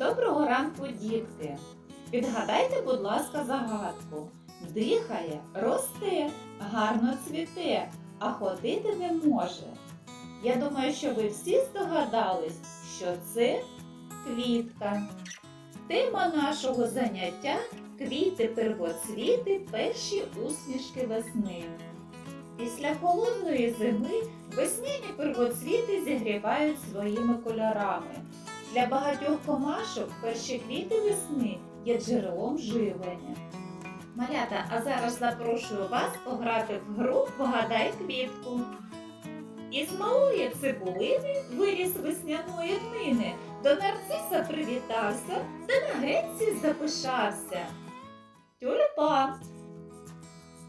Доброго ранку, дітки! Відгадайте, будь ласка, загадку. Дихає, росте, гарно цвіте, а ходити не може. Я думаю, що ви всі здогадались, що це квітка. Тема нашого заняття квіти первоцвіти, перші усмішки весни. Після холодної зими весняні первоцвіти зігрівають своїми кольорами. Для багатьох комашок перші квіти весни є джерелом живлення. Малята, а зараз запрошую вас пограти в гру Погадай квітку. Із малої цибулини виріс весняної днини, до нарциса привітався, та на гетці запишався. Тюльпан.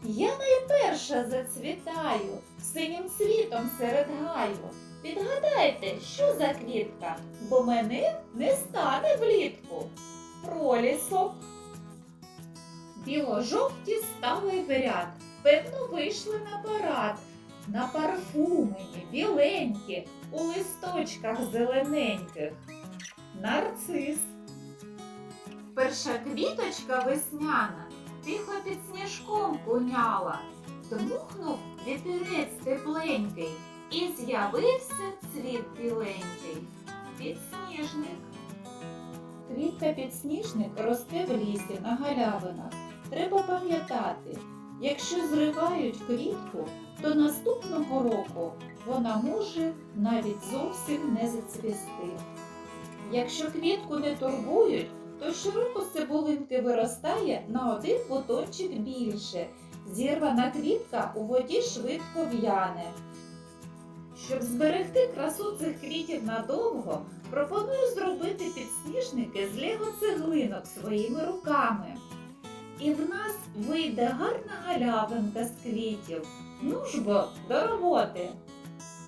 Я найперша зацвітаю, синім цвітом серед гаю. Відгадайте, що за квітка, бо мене не стане влітку. Пролісок. Біло-жовті стали в ряд, певно, вийшли на парад. На парфумені біленькі, у листочках зелененьких. Нарцис. Перша квіточка весняна тихо під сніжком куняла. Дмухнув вітерець тепленький, і з'явився цвіт біленький. Підсніжник. Квітка підсніжник росте в лісі на галявинах. Треба пам'ятати, якщо зривають квітку, то наступного року вона може навіть зовсім не зацвісти. Якщо квітку не турбують, то щороку з цибулинки виростає на один бутончик більше. Зірвана квітка у воді швидко в'яне. Щоб зберегти красу цих квітів надовго, пропоную зробити підсніжники з лего-цеглинок своїми руками. І в нас вийде гарна галявинка з квітів. Ну ж бо, до роботи!